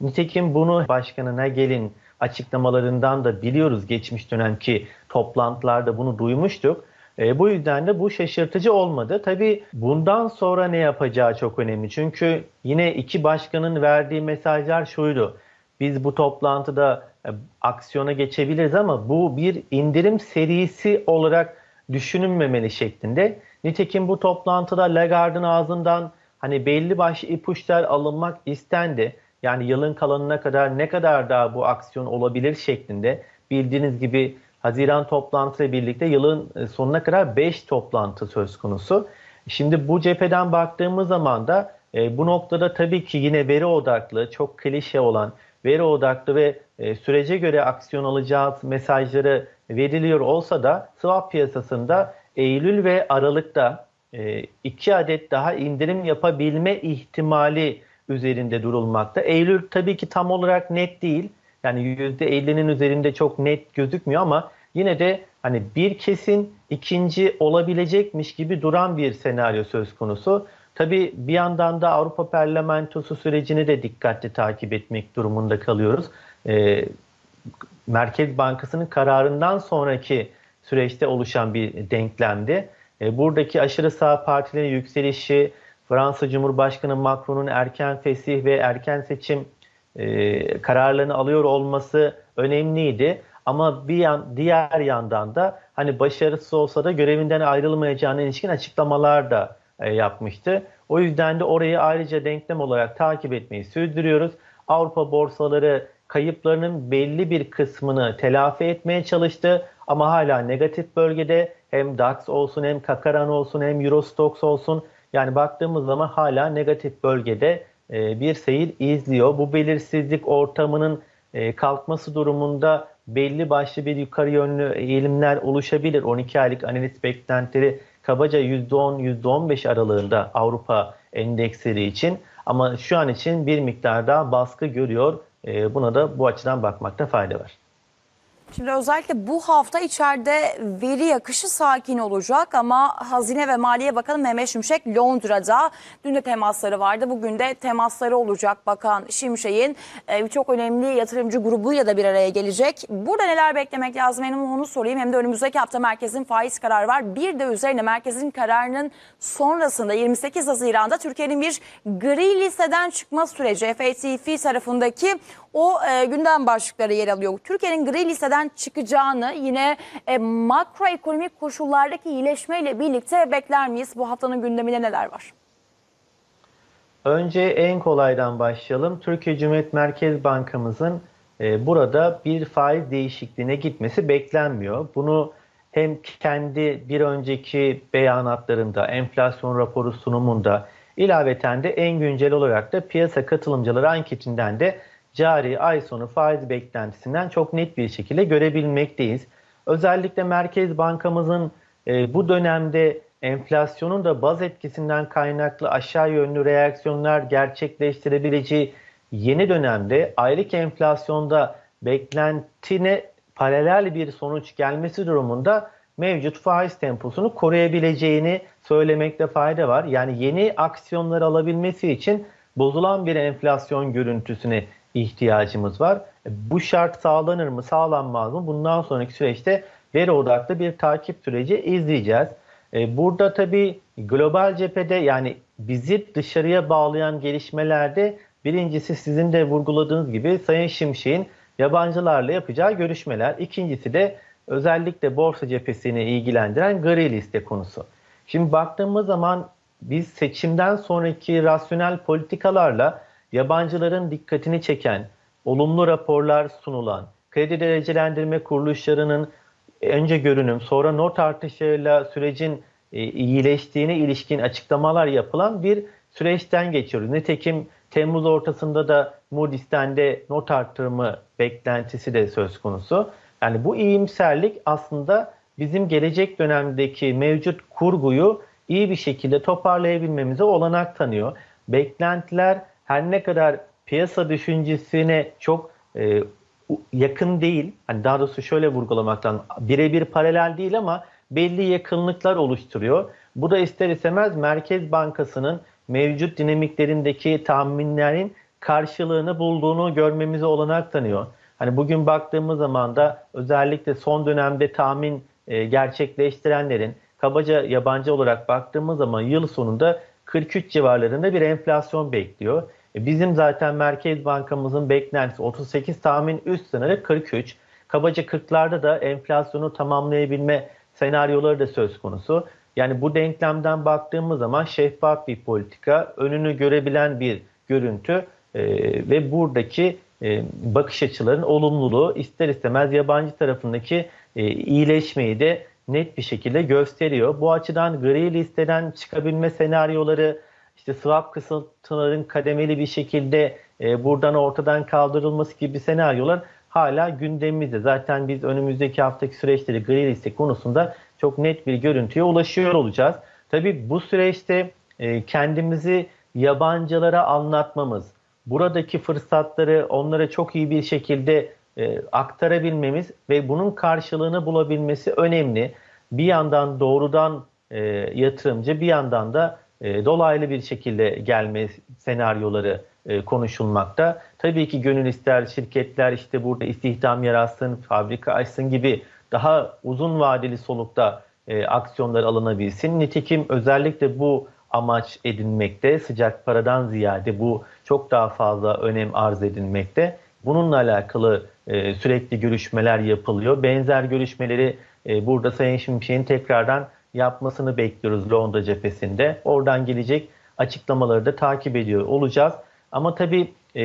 Nitekim bunu başkanına gelin açıklamalarından da biliyoruz geçmiş dönemki toplantılarda bunu duymuştuk. E, bu yüzden de bu şaşırtıcı olmadı. Tabii bundan sonra ne yapacağı çok önemli. Çünkü yine iki başkanın verdiği mesajlar şuydu. Biz bu toplantıda e, aksiyona geçebiliriz ama bu bir indirim serisi olarak düşünülmemeli şeklinde. Nitekim bu toplantıda Lagarde'ın ağzından hani belli başlı ipuçlar alınmak istendi. Yani yılın kalanına kadar ne kadar daha bu aksiyon olabilir şeklinde. Bildiğiniz gibi Haziran toplantısıyla birlikte yılın e, sonuna kadar 5 toplantı söz konusu. Şimdi bu cepheden baktığımız zaman da e, bu noktada tabii ki yine veri odaklı, çok klişe olan veri odaklı ve e, sürece göre aksiyon alacağız mesajları veriliyor olsa da swap piyasasında Eylül ve Aralık'ta e, iki adet daha indirim yapabilme ihtimali üzerinde durulmakta. Eylül tabii ki tam olarak net değil. Yani %50'nin üzerinde çok net gözükmüyor ama yine de hani bir kesin ikinci olabilecekmiş gibi duran bir senaryo söz konusu. Tabii bir yandan da Avrupa Parlamentosu sürecini de dikkatli takip etmek durumunda kalıyoruz. Ee, Merkez Bankası'nın kararından sonraki süreçte oluşan bir denklemdi. Ee, buradaki aşırı sağ partilerin yükselişi, Fransa Cumhurbaşkanı Macron'un erken fesih ve erken seçim e, kararlarını alıyor olması önemliydi. Ama bir yan, diğer yandan da hani başarısız olsa da görevinden ayrılmayacağına ilişkin açıklamalar da e, yapmıştı. O yüzden de orayı ayrıca denklem olarak takip etmeyi sürdürüyoruz. Avrupa borsaları kayıplarının belli bir kısmını telafi etmeye çalıştı ama hala negatif bölgede hem DAX olsun hem Kakaran olsun hem Eurostox olsun yani baktığımız zaman hala negatif bölgede e, bir seyir izliyor. Bu belirsizlik ortamının e, kalkması durumunda belli başlı bir yukarı yönlü eğilimler oluşabilir. 12 aylık analiz beklentileri kabaca %10-15 aralığında Avrupa endeksleri için. Ama şu an için bir miktar daha baskı görüyor. E, buna da bu açıdan bakmakta fayda var. Şimdi özellikle bu hafta içeride veri akışı sakin olacak ama Hazine ve Maliye Bakanı Mehmet Şimşek Londra'da dün de temasları vardı. Bugün de temasları olacak Bakan Şimşek'in e, çok önemli yatırımcı grubuyla da bir araya gelecek. Burada neler beklemek lazım hem onu sorayım hem de önümüzdeki hafta merkezin faiz kararı var. Bir de üzerine merkezin kararının sonrasında 28 Haziran'da Türkiye'nin bir gri listeden çıkma süreci FATF tarafındaki o e, gündem başlıkları yer alıyor. Türkiye'nin gri listeden çıkacağını yine e, makroekonomik koşullardaki iyileşmeyle birlikte bekler miyiz? Bu haftanın gündeminde neler var? Önce en kolaydan başlayalım. Türkiye Cumhuriyet Merkez Bankamızın e, burada bir faiz değişikliğine gitmesi beklenmiyor. Bunu hem kendi bir önceki beyanatlarında, enflasyon raporu sunumunda, ilaveten de en güncel olarak da piyasa katılımcıları anketinden de cari ay sonu faiz beklentisinden çok net bir şekilde görebilmekteyiz. Özellikle Merkez Bankamızın e, bu dönemde enflasyonun da baz etkisinden kaynaklı aşağı yönlü reaksiyonlar gerçekleştirebileceği yeni dönemde aylık enflasyonda beklentine paralel bir sonuç gelmesi durumunda mevcut faiz temposunu koruyabileceğini söylemekte fayda var. Yani yeni aksiyonlar alabilmesi için bozulan bir enflasyon görüntüsüne ihtiyacımız var. Bu şart sağlanır mı, sağlanmaz mı? Bundan sonraki süreçte veri odaklı bir takip süreci izleyeceğiz. E, burada tabii global cephede yani bizi dışarıya bağlayan gelişmelerde birincisi sizin de vurguladığınız gibi Sayın Şimşek'in yabancılarla yapacağı görüşmeler. İkincisi de özellikle borsa cephesini ilgilendiren gri liste konusu. Şimdi baktığımız zaman biz seçimden sonraki rasyonel politikalarla yabancıların dikkatini çeken, olumlu raporlar sunulan, kredi derecelendirme kuruluşlarının önce görünüm sonra not artışlarıyla sürecin e, iyileştiğine ilişkin açıklamalar yapılan bir süreçten geçiyoruz. Nitekim Temmuz ortasında da Moody's'ten de not arttırımı beklentisi de söz konusu. Yani bu iyimserlik aslında bizim gelecek dönemdeki mevcut kurguyu iyi bir şekilde toparlayabilmemize olanak tanıyor. Beklentiler her ne kadar piyasa düşüncesine çok e, yakın değil, hani daha doğrusu şöyle vurgulamaktan birebir paralel değil ama belli yakınlıklar oluşturuyor. Bu da ister istemez Merkez Bankası'nın mevcut dinamiklerindeki tahminlerin karşılığını bulduğunu görmemize olanak tanıyor. Hani bugün baktığımız zaman da özellikle son dönemde tahmin e, gerçekleştirenlerin kabaca yabancı olarak baktığımız zaman yıl sonunda 43 civarlarında bir enflasyon bekliyor. E, bizim zaten Merkez Bankamızın beklentisi 38 tahmin üst sınırı 43. Kabaca 40'larda da enflasyonu tamamlayabilme senaryoları da söz konusu. Yani bu denklemden baktığımız zaman şeffaf bir politika, önünü görebilen bir görüntü e, ve buradaki e, bakış açılarının olumluluğu ister istemez yabancı tarafındaki e, iyileşmeyi de net bir şekilde gösteriyor. Bu açıdan gri listeden çıkabilme senaryoları, işte swap kısıntıların kademeli bir şekilde e, buradan ortadan kaldırılması gibi senaryolar hala gündemimizde. Zaten biz önümüzdeki haftaki süreçleri gri liste konusunda çok net bir görüntüye ulaşıyor olacağız. Tabii bu süreçte e, kendimizi yabancılara anlatmamız, buradaki fırsatları onlara çok iyi bir şekilde e, aktarabilmemiz ve bunun karşılığını bulabilmesi önemli. Bir yandan doğrudan e, yatırımcı, bir yandan da e, dolaylı bir şekilde gelme senaryoları e, konuşulmakta. Tabii ki gönül ister şirketler işte burada istihdam yaratsın, fabrika açsın gibi daha uzun vadeli solukta e, aksiyonlar alınabilsin. Nitekim özellikle bu amaç edinmekte, sıcak paradan ziyade bu çok daha fazla önem arz edilmekte. Bununla alakalı e, sürekli görüşmeler yapılıyor. Benzer görüşmeleri e, burada Sayın Şimşek'in tekrardan yapmasını bekliyoruz Londra cephesinde. Oradan gelecek açıklamaları da takip ediyor olacağız. Ama tabii e,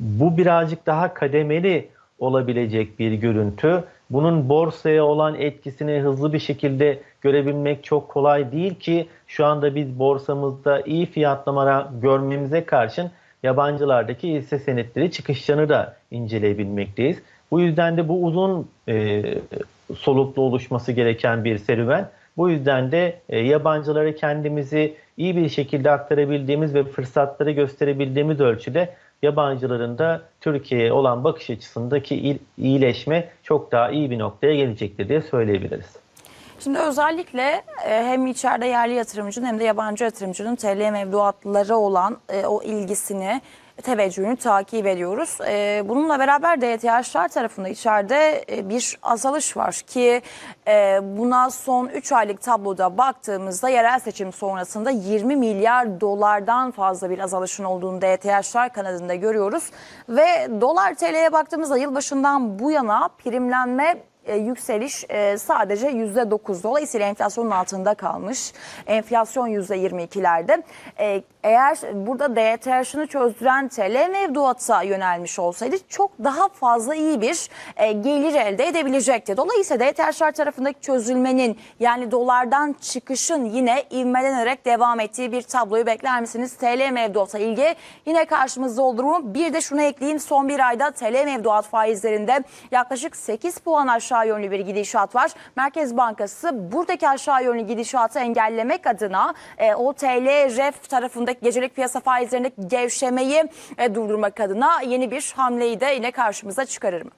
bu birazcık daha kademeli olabilecek bir görüntü. Bunun borsaya olan etkisini hızlı bir şekilde görebilmek çok kolay değil ki şu anda biz borsamızda iyi fiyatlamalar görmemize karşın yabancılardaki hisse senetleri çıkışlarını da inceleyebilmekteyiz. Bu yüzden de bu uzun e, soluklu oluşması gereken bir serüven. Bu yüzden de e, yabancılara kendimizi iyi bir şekilde aktarabildiğimiz ve fırsatları gösterebildiğimiz ölçüde yabancıların da Türkiye'ye olan bakış açısındaki iyileşme çok daha iyi bir noktaya gelecektir diye söyleyebiliriz. Şimdi özellikle e, hem içeride yerli yatırımcının hem de yabancı yatırımcının TL mevduatları olan e, o ilgisini teveccühünü takip ediyoruz. E, bununla beraber DTH'lar tarafında içeride e, bir azalış var ki e, buna son 3 aylık tabloda baktığımızda yerel seçim sonrasında 20 milyar dolardan fazla bir azalışın olduğunu DTH'lar kanadında görüyoruz. Ve dolar TL'ye baktığımızda yılbaşından bu yana primlenme e, yükseliş e, sadece %9 dolayısıyla enflasyonun altında kalmış. Enflasyon %22'lerde. E, eğer burada DTH'ını çözdüren TL mevduata yönelmiş olsaydı çok daha fazla iyi bir e, gelir elde edebilecekti. Dolayısıyla DTH'lar tarafındaki çözülmenin yani dolardan çıkışın yine ivmelenerek devam ettiği bir tabloyu bekler misiniz? TL mevduata ilgi yine karşımızda olur mu? Bir de şunu ekleyeyim son bir ayda TL mevduat faizlerinde yaklaşık 8 puan aşağı yönlü bir gidişat var. Merkez Bankası buradaki aşağı yönlü gidişatı engellemek adına e, o TL ref tarafındaki gecelik piyasa faizlerindeki gevşemeyi e, durdurmak adına yeni bir hamleyi de yine karşımıza çıkarır mı?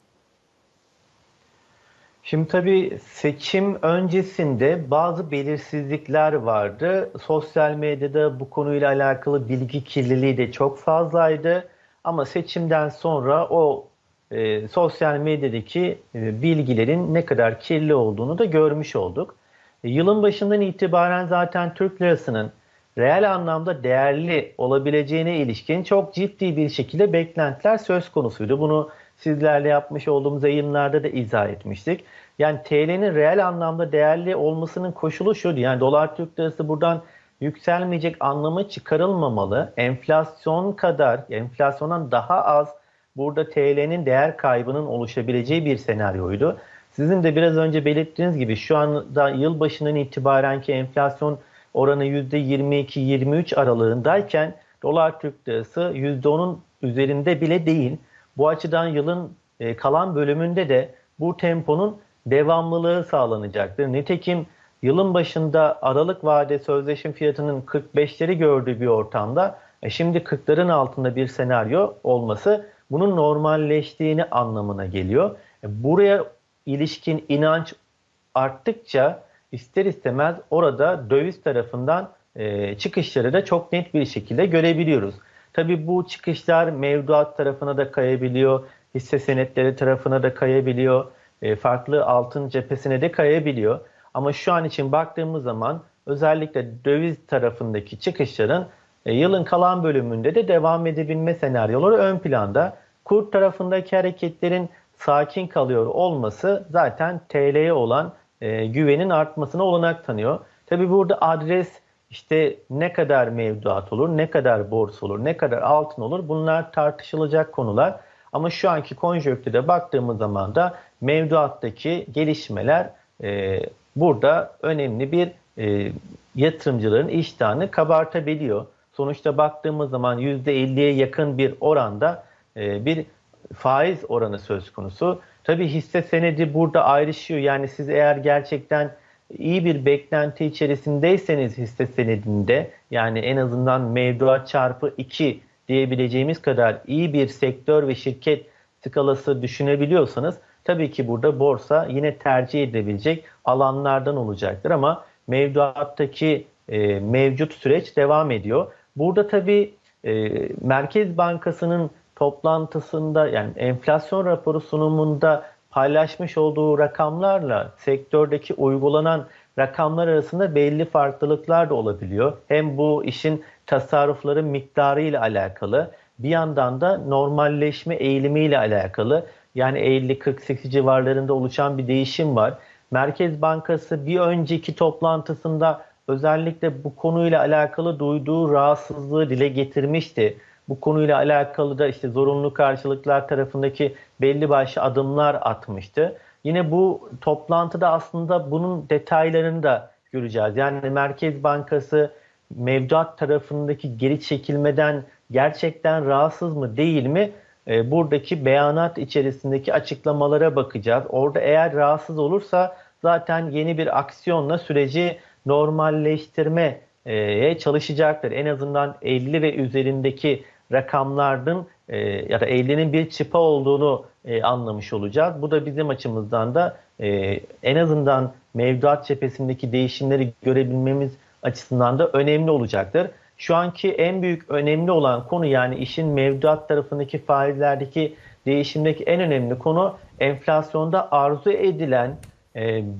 Şimdi tabii seçim öncesinde bazı belirsizlikler vardı. Sosyal medyada bu konuyla alakalı bilgi kirliliği de çok fazlaydı. Ama seçimden sonra o e, sosyal medyadaki e, bilgilerin ne kadar kirli olduğunu da görmüş olduk. E, yılın başından itibaren zaten Türk lirasının reel anlamda değerli olabileceğine ilişkin çok ciddi bir şekilde beklentiler söz konusuydu. Bunu sizlerle yapmış olduğumuz yayınlarda da izah etmiştik. Yani TL'nin reel anlamda değerli olmasının koşulu şuydu. Yani dolar Türk lirası buradan yükselmeyecek anlamı çıkarılmamalı. Enflasyon kadar, enflasyondan daha az burada TL'nin değer kaybının oluşabileceği bir senaryoydu. Sizin de biraz önce belirttiğiniz gibi şu anda yılbaşından itibarenki enflasyon oranı %22-23 aralığındayken dolar Türk lirası %10'un üzerinde bile değil. Bu açıdan yılın e, kalan bölümünde de bu temponun devamlılığı sağlanacaktır. Nitekim yılın başında Aralık vade sözleşim fiyatının 45'leri gördüğü bir ortamda e, şimdi 40'ların altında bir senaryo olması bunun normalleştiğini anlamına geliyor. E, buraya ilişkin inanç arttıkça ister istemez orada döviz tarafından e, çıkışları da çok net bir şekilde görebiliyoruz. Tabii bu çıkışlar mevduat tarafına da kayabiliyor, hisse senetleri tarafına da kayabiliyor, e, farklı altın cephesine de kayabiliyor. Ama şu an için baktığımız zaman özellikle döviz tarafındaki çıkışların e, yılın kalan bölümünde de devam edebilme senaryoları ön planda. Kur tarafındaki hareketlerin sakin kalıyor olması zaten TL'ye olan e, güvenin artmasına olanak tanıyor. Tabi burada adres işte ne kadar mevduat olur, ne kadar borsa olur, ne kadar altın olur bunlar tartışılacak konular. Ama şu anki konjonktüre baktığımız zaman da mevduattaki gelişmeler e, burada önemli bir e, yatırımcıların iştahını kabartabiliyor. Sonuçta baktığımız zaman %50'ye yakın bir oranda e, bir faiz oranı söz konusu. Tabii hisse senedi burada ayrışıyor. Yani siz eğer gerçekten iyi bir beklenti içerisindeyseniz hisse senedinde yani en azından mevduat çarpı 2 diyebileceğimiz kadar iyi bir sektör ve şirket skalası düşünebiliyorsanız tabii ki burada borsa yine tercih edebilecek alanlardan olacaktır ama mevduattaki e, mevcut süreç devam ediyor. Burada tabii e, Merkez Bankası'nın toplantısında yani enflasyon raporu sunumunda paylaşmış olduğu rakamlarla sektördeki uygulanan rakamlar arasında belli farklılıklar da olabiliyor. Hem bu işin tasarrufların miktarı ile alakalı bir yandan da normalleşme eğilimi ile alakalı. Yani 50-48 civarlarında oluşan bir değişim var. Merkez Bankası bir önceki toplantısında özellikle bu konuyla alakalı duyduğu rahatsızlığı dile getirmişti. Bu konuyla alakalı da işte zorunlu karşılıklar tarafındaki belli başlı adımlar atmıştı. Yine bu toplantıda aslında bunun detaylarını da göreceğiz. Yani Merkez Bankası mevduat tarafındaki geri çekilmeden gerçekten rahatsız mı değil mi? E, buradaki beyanat içerisindeki açıklamalara bakacağız. Orada eğer rahatsız olursa zaten yeni bir aksiyonla süreci normalleştirmeye çalışacaktır. En azından 50 ve üzerindeki rakamların e, ya da 50'nin bir çıpa olduğunu e, anlamış olacağız. Bu da bizim açımızdan da e, en azından mevduat cephesindeki değişimleri görebilmemiz açısından da önemli olacaktır. Şu anki en büyük önemli olan konu yani işin mevduat tarafındaki faizlerdeki değişimdeki en önemli konu enflasyonda arzu edilen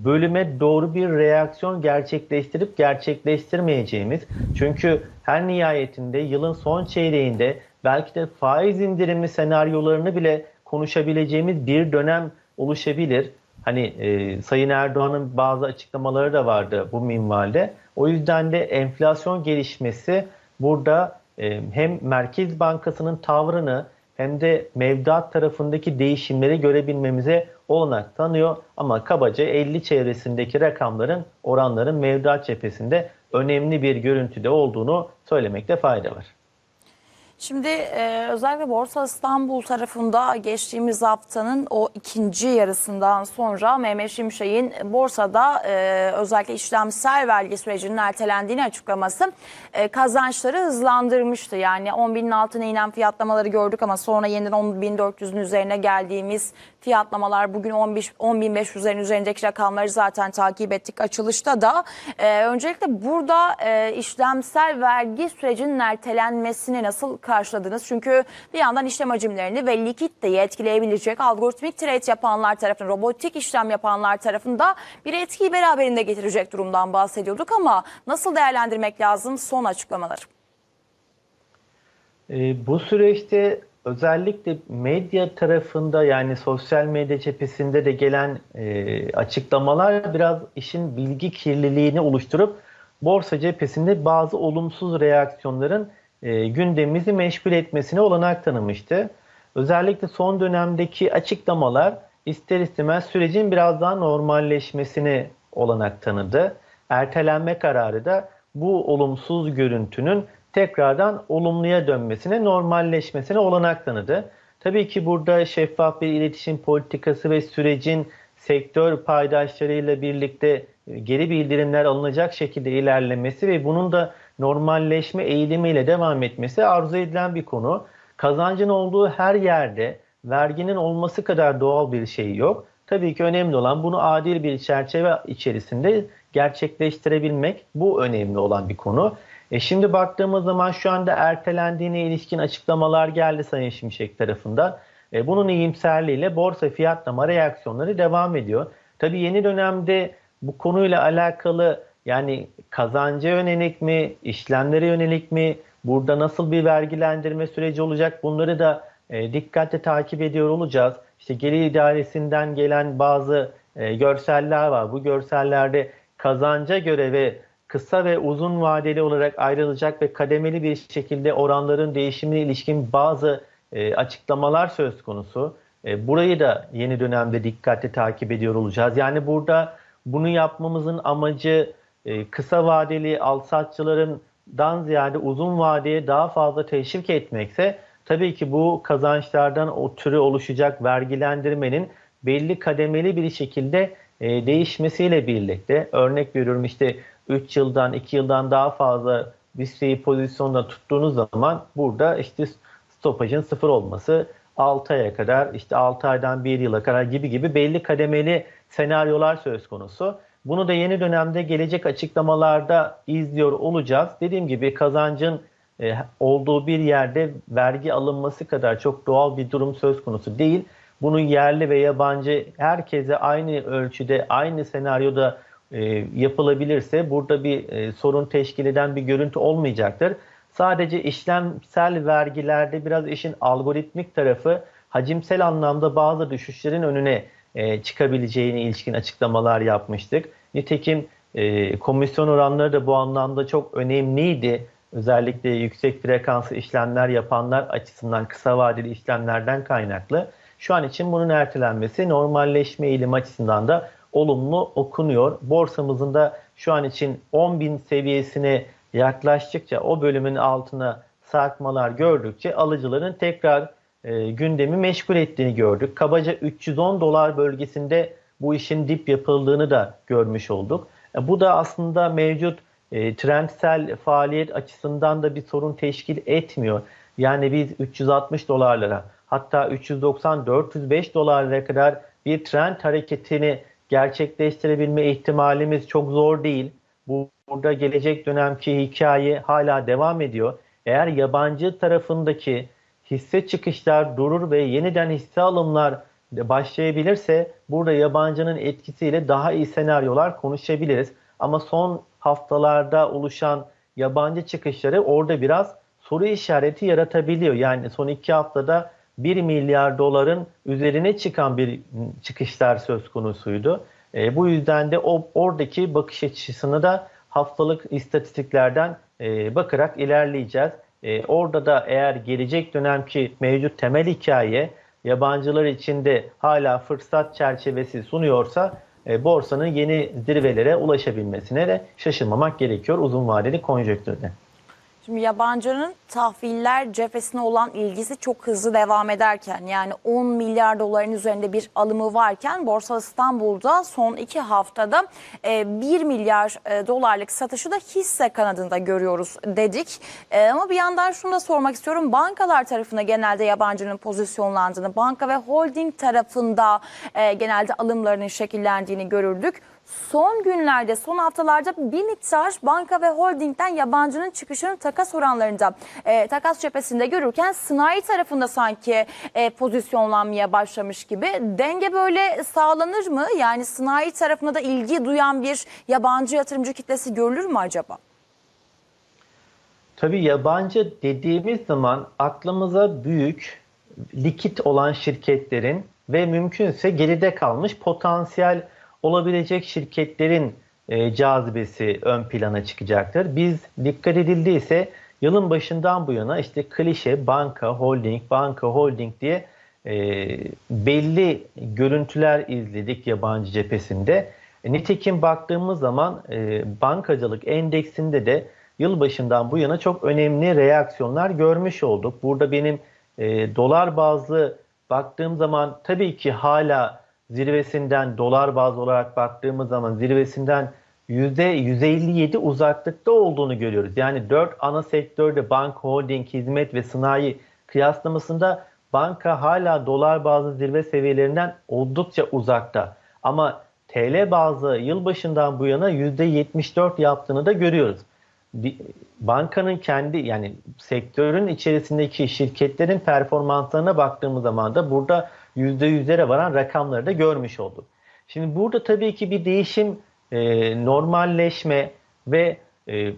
bölüme doğru bir reaksiyon gerçekleştirip gerçekleştirmeyeceğimiz. Çünkü her nihayetinde yılın son çeyreğinde belki de faiz indirimi senaryolarını bile konuşabileceğimiz bir dönem oluşabilir. Hani e, Sayın Erdoğan'ın bazı açıklamaları da vardı bu minvalde. O yüzden de enflasyon gelişmesi burada e, hem Merkez Bankası'nın tavrını hem de mevduat tarafındaki değişimleri görebilmemize olanak tanıyor. Ama kabaca 50 çevresindeki rakamların, oranların mevduat cephesinde önemli bir görüntüde olduğunu söylemekte fayda var. Şimdi e, özellikle Borsa İstanbul tarafında geçtiğimiz haftanın o ikinci yarısından sonra Mehmet Şimşek'in borsada e, özellikle işlemsel vergi sürecinin ertelendiğini açıklaması e, kazançları hızlandırmıştı. Yani 10 binin altına inen fiyatlamaları gördük ama sonra yeniden 10.400'ün üzerine geldiğimiz fiyatlamalar bugün 10.500'lerin üzerindeki rakamları zaten takip ettik açılışta da. E, öncelikle burada e, işlemsel vergi sürecinin ertelenmesini nasıl karşıladınız? Çünkü bir yandan işlem hacimlerini ve likiditeyi etkileyebilecek algoritmik trade yapanlar tarafından, robotik işlem yapanlar tarafında bir etkiyi beraberinde getirecek durumdan bahsediyorduk ama nasıl değerlendirmek lazım son açıklamaları? E, bu süreçte özellikle medya tarafında yani sosyal medya cephesinde de gelen e, açıklamalar biraz işin bilgi kirliliğini oluşturup borsa cephesinde bazı olumsuz reaksiyonların e, gündemimizi meşgul etmesine olanak tanımıştı. Özellikle son dönemdeki açıklamalar ister istemez sürecin biraz daha normalleşmesine olanak tanıdı. Ertelenme kararı da bu olumsuz görüntünün tekrardan olumluya dönmesine, normalleşmesine olanak tanıdı. Tabii ki burada şeffaf bir iletişim politikası ve sürecin sektör paydaşlarıyla birlikte geri bildirimler alınacak şekilde ilerlemesi ve bunun da normalleşme eğilimiyle devam etmesi arzu edilen bir konu. Kazancın olduğu her yerde verginin olması kadar doğal bir şey yok. Tabii ki önemli olan bunu adil bir çerçeve içerisinde gerçekleştirebilmek. Bu önemli olan bir konu. E şimdi baktığımız zaman şu anda ertelendiğine ilişkin açıklamalar geldi Sayın Şimşek tarafından. E, bunun iyimserliğiyle borsa fiyatlama reaksiyonları devam ediyor. Tabii yeni dönemde bu konuyla alakalı yani kazanca yönelik mi, işlemlere yönelik mi, burada nasıl bir vergilendirme süreci olacak bunları da e, dikkatle takip ediyor olacağız. İşte gelir idaresinden gelen bazı e, görseller var. Bu görsellerde kazanca göre ve kısa ve uzun vadeli olarak ayrılacak ve kademeli bir şekilde oranların değişimine ilişkin bazı e, açıklamalar söz konusu. E, burayı da yeni dönemde dikkatli takip ediyor olacağız. Yani burada bunu yapmamızın amacı e, kısa vadeli alsatçılarından ziyade uzun vadeye daha fazla teşvik etmekse tabii ki bu kazançlardan o türü oluşacak vergilendirmenin belli kademeli bir şekilde e, değişmesiyle birlikte örnek veriyorum işte 3 yıldan 2 yıldan daha fazla listeyi pozisyonda tuttuğunuz zaman burada işte stopajın sıfır olması 6 aya kadar işte 6 aydan 1 yıla kadar gibi gibi belli kademeli senaryolar söz konusu. Bunu da yeni dönemde gelecek açıklamalarda izliyor olacağız. Dediğim gibi kazancın e, olduğu bir yerde vergi alınması kadar çok doğal bir durum söz konusu değil. Bunun yerli ve yabancı herkese aynı ölçüde, aynı senaryoda e, yapılabilirse burada bir e, sorun teşkil eden bir görüntü olmayacaktır. Sadece işlemsel vergilerde biraz işin algoritmik tarafı hacimsel anlamda bazı düşüşlerin önüne e, çıkabileceğine ilişkin açıklamalar yapmıştık. Nitekim e, komisyon oranları da bu anlamda çok önemliydi. Özellikle yüksek frekanslı işlemler yapanlar açısından kısa vadeli işlemlerden kaynaklı. Şu an için bunun ertelenmesi normalleşme eğilimi açısından da olumlu okunuyor. Borsamızın da şu an için 10.000 seviyesine yaklaştıkça o bölümün altına sarkmalar gördükçe alıcıların tekrar e, gündemi meşgul ettiğini gördük. Kabaca 310 dolar bölgesinde bu işin dip yapıldığını da görmüş olduk. E, bu da aslında mevcut e, trendsel faaliyet açısından da bir sorun teşkil etmiyor. Yani biz 360 dolarlara hatta 390-405 dolarlara kadar bir trend hareketini gerçekleştirebilme ihtimalimiz çok zor değil. Bu burada gelecek dönemki hikaye hala devam ediyor. Eğer yabancı tarafındaki hisse çıkışlar durur ve yeniden hisse alımlar başlayabilirse burada yabancının etkisiyle daha iyi senaryolar konuşabiliriz. Ama son haftalarda oluşan yabancı çıkışları orada biraz soru işareti yaratabiliyor. Yani son iki haftada 1 milyar doların üzerine çıkan bir çıkışlar söz konusuydu. E, bu yüzden de o oradaki bakış açısını da haftalık istatistiklerden e, bakarak ilerleyeceğiz. E, orada da eğer gelecek dönemki mevcut temel hikaye yabancılar için de hala fırsat çerçevesi sunuyorsa e, borsanın yeni zirvelere ulaşabilmesine de şaşırmamak gerekiyor uzun vadeli konjonktürde. Şimdi yabancının tahviller cephesine olan ilgisi çok hızlı devam ederken yani 10 milyar doların üzerinde bir alımı varken Borsa İstanbul'da son iki haftada 1 milyar e, dolarlık satışı da hisse kanadında görüyoruz dedik. E, ama bir yandan şunu da sormak istiyorum. Bankalar tarafında genelde yabancının pozisyonlandığını, banka ve holding tarafında e, genelde alımlarının şekillendiğini görürdük son günlerde, son haftalarda bir miktar banka ve holdingden yabancının çıkışının takas oranlarında e, takas cephesinde görürken sanayi tarafında sanki e, pozisyonlanmaya başlamış gibi. Denge böyle sağlanır mı? Yani sanayi tarafına da ilgi duyan bir yabancı yatırımcı kitlesi görülür mü acaba? Tabii yabancı dediğimiz zaman aklımıza büyük, likit olan şirketlerin ve mümkünse geride kalmış potansiyel olabilecek şirketlerin e, cazibesi ön plana çıkacaktır. Biz dikkat edildiyse yılın başından bu yana işte klişe banka, holding, banka, holding diye e, belli görüntüler izledik yabancı cephesinde. E, nitekim baktığımız zaman e, bankacılık endeksinde de yıl başından bu yana çok önemli reaksiyonlar görmüş olduk. Burada benim e, dolar bazlı baktığım zaman tabii ki hala zirvesinden dolar baz olarak baktığımız zaman zirvesinden %157 uzaklıkta olduğunu görüyoruz. Yani 4 ana sektörde bank, holding, hizmet ve sanayi kıyaslamasında banka hala dolar bazı zirve seviyelerinden oldukça uzakta. Ama TL bazı yılbaşından bu yana %74 yaptığını da görüyoruz. bankanın kendi yani sektörün içerisindeki şirketlerin performanslarına baktığımız zaman da burada %100'lere varan rakamları da görmüş olduk. Şimdi burada tabii ki bir değişim, e, normalleşme ve e,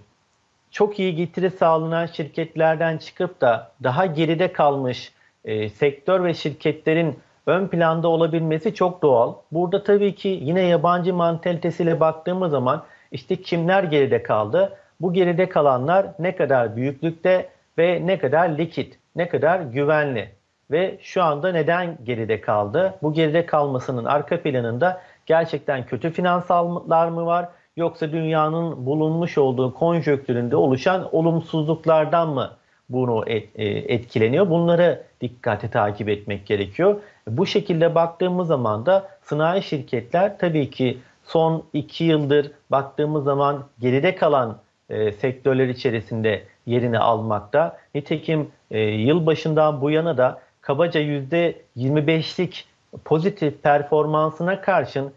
çok iyi getiri sağlanan şirketlerden çıkıp da daha geride kalmış e, sektör ve şirketlerin ön planda olabilmesi çok doğal. Burada tabii ki yine yabancı mantalitesiyle baktığımız zaman işte kimler geride kaldı? Bu geride kalanlar ne kadar büyüklükte ve ne kadar likit, ne kadar güvenli ve şu anda neden geride kaldı? Bu geride kalmasının arka planında gerçekten kötü finansallar mı var? Yoksa dünyanın bulunmuş olduğu konjöktüründe oluşan olumsuzluklardan mı bunu e, etkileniyor? Bunları dikkate takip etmek gerekiyor. Bu şekilde baktığımız zaman da sanayi şirketler tabii ki son iki yıldır baktığımız zaman geride kalan e, sektörler içerisinde yerini almakta. Nitekim e, yılbaşından bu yana da kabaca %25'lik pozitif performansına karşın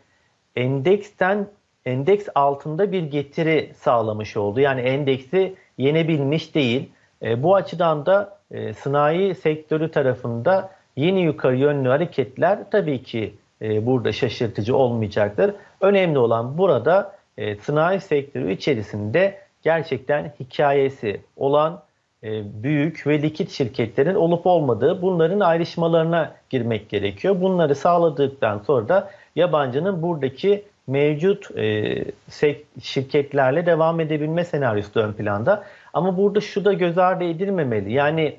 endeksten endeks altında bir getiri sağlamış oldu. Yani endeksi yenebilmiş değil. E, bu açıdan da e, sanayi sektörü tarafında yeni yukarı yönlü hareketler tabii ki e, burada şaşırtıcı olmayacaktır. Önemli olan burada e, sanayi sektörü içerisinde gerçekten hikayesi olan büyük ve likit şirketlerin olup olmadığı bunların ayrışmalarına girmek gerekiyor. Bunları sağladıktan sonra da yabancının buradaki mevcut e, şirketlerle devam edebilme senaryosu ön planda. Ama burada şu da göz ardı edilmemeli. Yani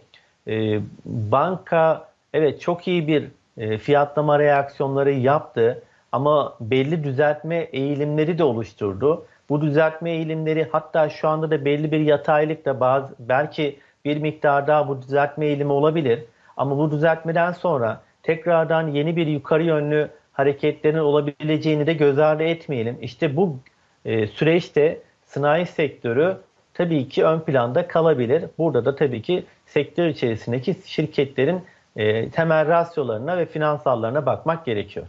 e, banka evet çok iyi bir e, fiyatlama reaksiyonları yaptı ama belli düzeltme eğilimleri de oluşturdu. Bu düzeltme eğilimleri hatta şu anda da belli bir yataylık da bazı belki bir miktar daha bu düzeltme eğilimi olabilir. Ama bu düzeltmeden sonra tekrardan yeni bir yukarı yönlü hareketlerin olabileceğini de göz ardı etmeyelim. İşte bu e, süreçte sanayi sektörü tabii ki ön planda kalabilir. Burada da tabii ki sektör içerisindeki şirketlerin e, temel rasyolarına ve finansallarına bakmak gerekiyor.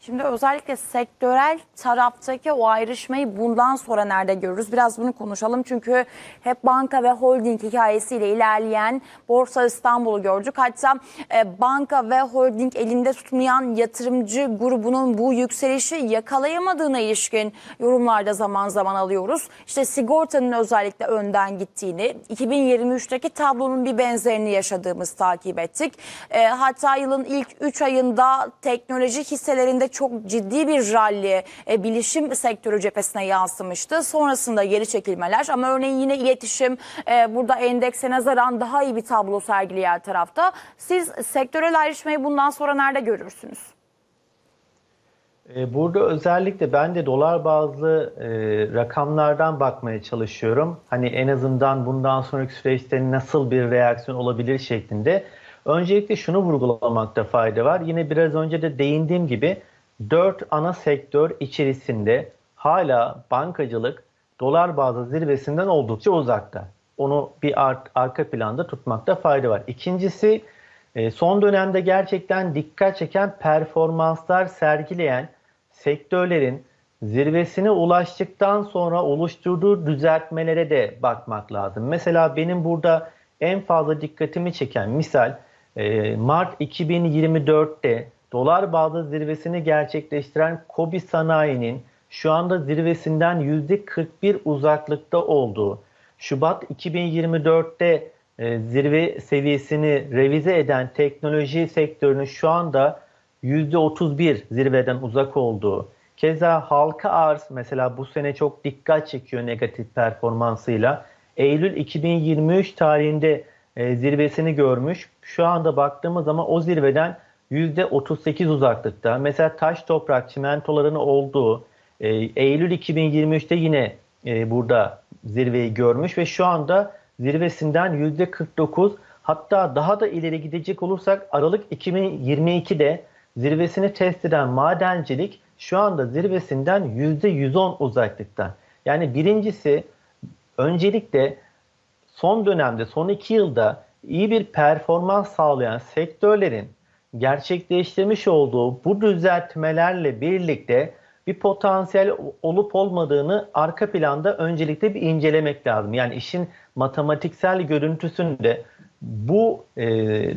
Şimdi özellikle sektörel taraftaki o ayrışmayı bundan sonra nerede görürüz? Biraz bunu konuşalım çünkü hep banka ve holding hikayesiyle ilerleyen Borsa İstanbul'u gördük. Hatta e, banka ve holding elinde tutmayan yatırımcı grubunun bu yükselişi yakalayamadığına ilişkin yorumlarda zaman zaman alıyoruz. İşte sigortanın özellikle önden gittiğini, 2023'teki tablonun bir benzerini yaşadığımız takip ettik. E, hatta yılın ilk 3 ayında teknoloji hisselerinde çok ciddi bir rally e, bilişim sektörü cephesine yansımıştı. Sonrasında geri çekilmeler ama örneğin yine iletişim e, burada endekse nazaran daha iyi bir tablo sergileyen tarafta. Siz sektörel ayrışmayı bundan sonra nerede görürsünüz? E, burada özellikle ben de dolar bazlı e, rakamlardan bakmaya çalışıyorum. Hani en azından bundan sonraki süreçte nasıl bir reaksiyon olabilir şeklinde. Öncelikle şunu vurgulamakta fayda var. Yine biraz önce de değindiğim gibi dört ana sektör içerisinde hala bankacılık dolar bazı zirvesinden oldukça uzakta. Onu bir ar arka planda tutmakta fayda var. İkincisi e, son dönemde gerçekten dikkat çeken performanslar sergileyen sektörlerin zirvesine ulaştıktan sonra oluşturduğu düzeltmelere de bakmak lazım. Mesela benim burada en fazla dikkatimi çeken misal e, Mart 2024'te dolar bazlı zirvesini gerçekleştiren Kobi Sanayi'nin şu anda zirvesinden %41 uzaklıkta olduğu, Şubat 2024'te e, zirve seviyesini revize eden teknoloji sektörünün şu anda %31 zirveden uzak olduğu, keza halka arz mesela bu sene çok dikkat çekiyor negatif performansıyla. Eylül 2023 tarihinde e, zirvesini görmüş. Şu anda baktığımız zaman o zirveden %38 uzaklıkta. Mesela taş toprak çimentoların olduğu e, Eylül 2023'te yine e, burada zirveyi görmüş ve şu anda zirvesinden %49 hatta daha da ileri gidecek olursak Aralık 2022'de zirvesini test eden madencilik şu anda zirvesinden %110 uzaklıkta. Yani birincisi öncelikle son dönemde son iki yılda iyi bir performans sağlayan sektörlerin gerçekleştirmiş olduğu bu düzeltmelerle birlikte bir potansiyel olup olmadığını arka planda öncelikle bir incelemek lazım. Yani işin matematiksel görüntüsünde bu e,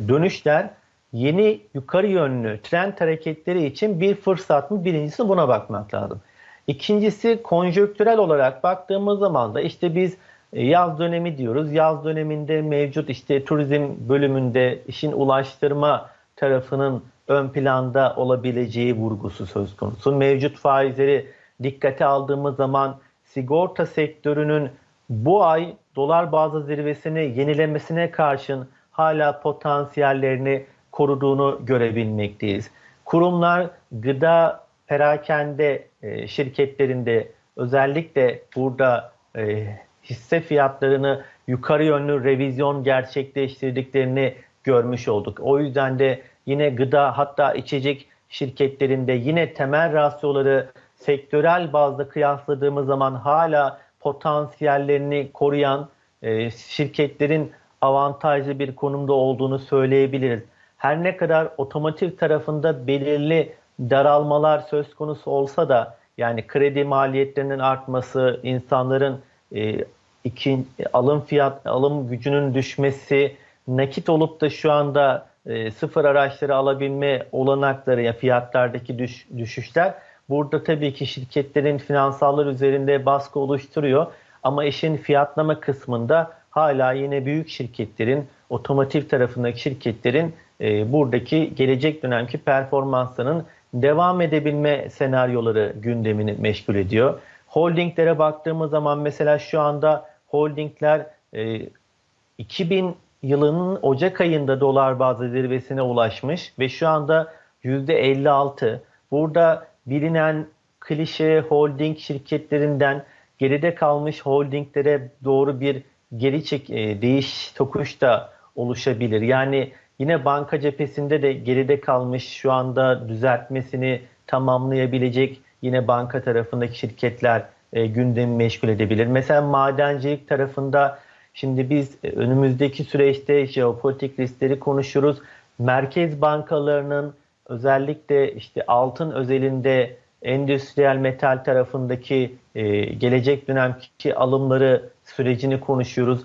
dönüşler yeni yukarı yönlü trend hareketleri için bir fırsat mı? Birincisi buna bakmak lazım. İkincisi konjöktürel olarak baktığımız zaman da işte biz e, yaz dönemi diyoruz. Yaz döneminde mevcut işte turizm bölümünde işin ulaştırma tarafının ön planda olabileceği vurgusu söz konusu. Mevcut faizleri dikkate aldığımız zaman sigorta sektörünün bu ay dolar bazı zirvesini yenilemesine karşın hala potansiyellerini koruduğunu görebilmekteyiz. Kurumlar gıda perakende e, şirketlerinde özellikle burada e, hisse fiyatlarını yukarı yönlü revizyon gerçekleştirdiklerini görmüş olduk. O yüzden de yine gıda hatta içecek şirketlerinde yine temel rasyoları sektörel bazda kıyasladığımız zaman hala potansiyellerini koruyan e, şirketlerin avantajlı bir konumda olduğunu söyleyebiliriz. Her ne kadar otomotiv tarafında belirli daralmalar söz konusu olsa da yani kredi maliyetlerinin artması, insanların e, iki, alım fiyat alım gücünün düşmesi, nakit olup da şu anda e, sıfır araçları alabilme olanakları ya fiyatlardaki düş, düşüşler burada tabii ki şirketlerin finansallar üzerinde baskı oluşturuyor. Ama işin fiyatlama kısmında hala yine büyük şirketlerin, otomotiv tarafındaki şirketlerin e, buradaki gelecek dönemki performanslarının devam edebilme senaryoları gündemini meşgul ediyor. Holdinglere baktığımız zaman mesela şu anda holdingler e, 2000 yılının Ocak ayında dolar bazlı zirvesine ulaşmış ve şu anda %56. Burada bilinen klişe holding şirketlerinden geride kalmış holdinglere doğru bir geri çek, e, değiş tokuş da oluşabilir. Yani yine banka cephesinde de geride kalmış şu anda düzeltmesini tamamlayabilecek yine banka tarafındaki şirketler e, gündemi meşgul edebilir. Mesela madencilik tarafında şimdi biz e, önümüzdeki süreçte jeopolitik riskleri konuşuruz. Merkez bankalarının özellikle işte altın özelinde endüstriyel metal tarafındaki e, gelecek dönemki alımları sürecini konuşuyoruz.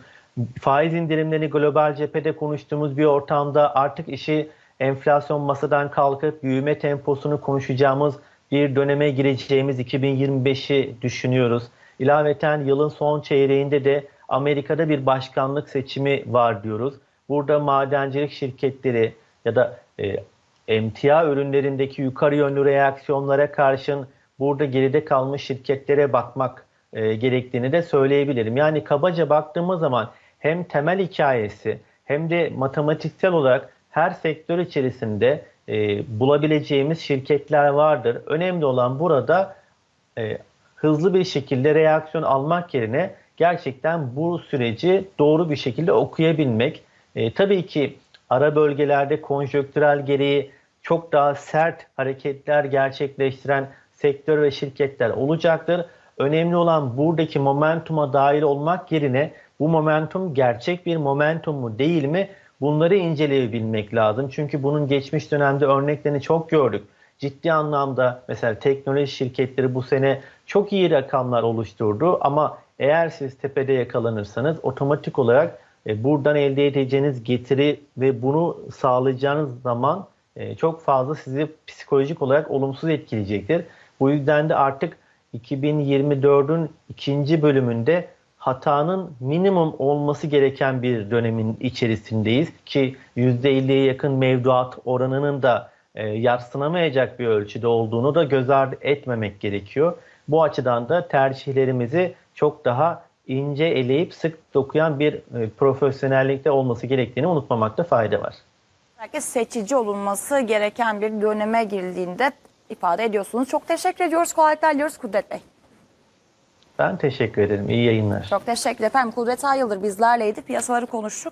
Faiz indirimlerini global cephede konuştuğumuz bir ortamda artık işi enflasyon masadan kalkıp büyüme temposunu konuşacağımız bir döneme gireceğimiz 2025'i düşünüyoruz. İlaveten yılın son çeyreğinde de Amerika'da bir başkanlık seçimi var diyoruz. Burada madencilik şirketleri ya da e, emtia ürünlerindeki yukarı yönlü reaksiyonlara karşın burada geride kalmış şirketlere bakmak e, gerektiğini de söyleyebilirim. Yani kabaca baktığımız zaman hem temel hikayesi hem de matematiksel olarak her sektör içerisinde e, bulabileceğimiz şirketler vardır. Önemli olan burada e, hızlı bir şekilde reaksiyon almak yerine gerçekten bu süreci doğru bir şekilde okuyabilmek. E, tabii ki ara bölgelerde konjöktürel gereği çok daha sert hareketler gerçekleştiren sektör ve şirketler olacaktır. Önemli olan buradaki momentuma dahil olmak yerine bu momentum gerçek bir momentum mu değil mi bunları inceleyebilmek lazım. Çünkü bunun geçmiş dönemde örneklerini çok gördük. Ciddi anlamda mesela teknoloji şirketleri bu sene çok iyi rakamlar oluşturdu ama eğer siz tepede yakalanırsanız otomatik olarak e, buradan elde edeceğiniz getiri ve bunu sağlayacağınız zaman e, çok fazla sizi psikolojik olarak olumsuz etkileyecektir. Bu yüzden de artık 2024'ün ikinci bölümünde hatanın minimum olması gereken bir dönemin içerisindeyiz ki %50'ye yakın mevduat oranının da e, yarsınamayacak bir ölçüde olduğunu da göz ardı etmemek gerekiyor. Bu açıdan da tercihlerimizi çok daha ince eleyip sık dokuyan bir e, profesyonellikte olması gerektiğini unutmamakta fayda var. Belki seçici olunması gereken bir döneme girildiğinde ifade ediyorsunuz. Çok teşekkür ediyoruz. Kolaylıklar diliyoruz Kudret Bey. Ben teşekkür ederim. İyi yayınlar. Çok teşekkür efendim. Kudret Ayıldır bizlerleydi. Piyasaları konuştuk.